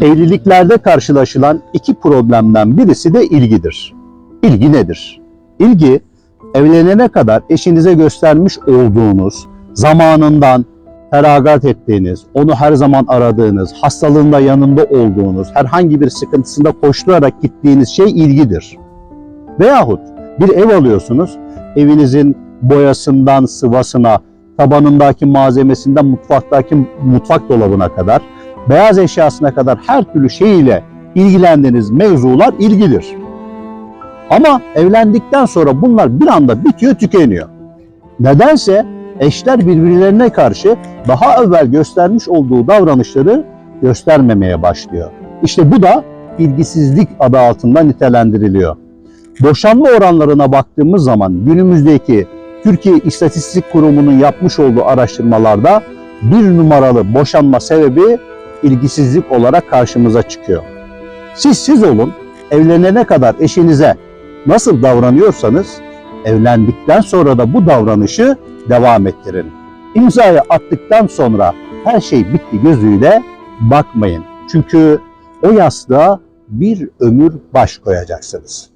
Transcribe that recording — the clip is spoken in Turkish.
Evliliklerde karşılaşılan iki problemden birisi de ilgidir. İlgi nedir? İlgi, evlenene kadar eşinize göstermiş olduğunuz, zamanından feragat ettiğiniz, onu her zaman aradığınız, hastalığında yanında olduğunuz, herhangi bir sıkıntısında koşturarak gittiğiniz şey ilgidir. Veyahut bir ev alıyorsunuz, evinizin boyasından sıvasına, tabanındaki malzemesinden mutfaktaki mutfak dolabına kadar, beyaz eşyasına kadar her türlü şeyiyle ilgilendiğiniz mevzular ilgidir. Ama evlendikten sonra bunlar bir anda bitiyor, tükeniyor. Nedense eşler birbirlerine karşı daha evvel göstermiş olduğu davranışları göstermemeye başlıyor. İşte bu da ilgisizlik adı altında nitelendiriliyor. Boşanma oranlarına baktığımız zaman günümüzdeki Türkiye İstatistik Kurumu'nun yapmış olduğu araştırmalarda bir numaralı boşanma sebebi ilgisizlik olarak karşımıza çıkıyor. Siz siz olun, evlenene kadar eşinize nasıl davranıyorsanız evlendikten sonra da bu davranışı devam ettirin. İmzayı attıktan sonra her şey bitti gözüyle bakmayın. Çünkü o yastığa bir ömür baş koyacaksınız.